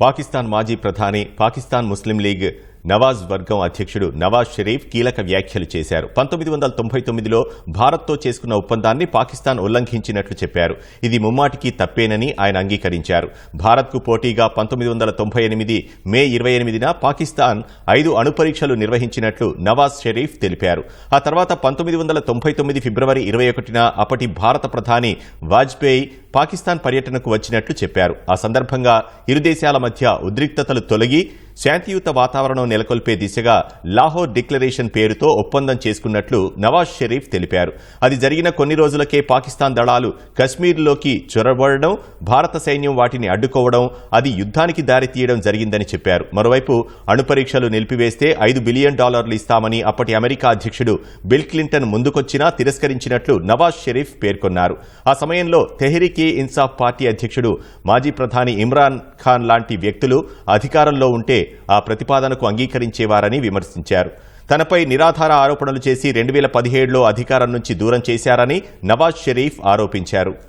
పాకిస్తాన్ మాజీ ప్రధాని పాకిస్తాన్ ముస్లిం లీగ్ నవాజ్ వర్గం అధ్యక్షుడు నవాజ్ షరీఫ్ కీలక వ్యాఖ్యలు చేశారు. పంతొమ్మిది వందల తొంభై తొమ్మిదిలో భారత్తో చేసుకున్న ఒప్పందాన్ని పాకిస్తాన్ ఉల్లంఘించినట్లు చెప్పారు. ఇది ముమ్మాటికి తప్పేనని ఆయన అంగీకరించారు. భారత్కు పోటీగా పంతొమ్మిది వందల తొంభై ఎనిమిది మే ఇరవై ఎనిమిదిన పాకిస్తాన్ ఐదు అణు పరీక్షలు నిర్వహించినట్లు నవాజ్ షరీఫ్ తెలిపారు. ఆ తర్వాత పంతొమ్మిది వందల తొంభై తొమ్మిది ఫిబ్రవరి ఇరవై ఒకటిన అప్పటి భారత ప్రధాని వాజ్పేయి పాకిస్తాన్ పర్యటనకు వచ్చినట్లు చెప్పారు. ఆ సందర్భంగా ఇరు దేశాల మధ్య ఉద్రిక్తతలు తొలగి శాంతియుత వాతావరణం నెలకొల్పే దిశగా లాహోర్ డిక్లరేషన్ పేరుతో ఒప్పందం చేసుకున్నట్లు నవాజ్ షరీఫ్ తెలిపారు. అది జరిగిన కొన్ని రోజులకే పాకిస్తాన్ దళాలు కశ్మీర్లోకి చొరబడడం భారత సైన్యం వాటిని అడ్డుకోవడం అది యుద్ధానికి దారితీయడం జరిగిందని చెప్పారు. మరోవైపు అణు పరీక్షలు నిలిపివేస్తే ఐదు బిలియన్ డాలర్లు ఇస్తామని అప్పటి అమెరికా అధ్యక్షుడు బిల్ క్లింటన్ ముందుకొచ్చినా తిరస్కరించినట్లు నవాజ్ షరీఫ్ పేర్కొన్నారు. ఆ సమయంలో తెహ్రీక్ ఇన్సాఫ్ పార్టీ అధ్యక్షుడు మాజీ ప్రధాని ఇమ్రాన్ ఖాన్ లాంటి వ్యక్తులు అధికారంలో ఉంటే ఆ ప్రతిపాదనకు అంగీకరించేవారని విమర్శించారు. తనపై నిరాధార ఆరోపణలు చేసి రెండు వేల పదిహేడులో అధికారం నుంచి దూరం చేశారని నవాజ్ షరీఫ్ ఆరోపించారు.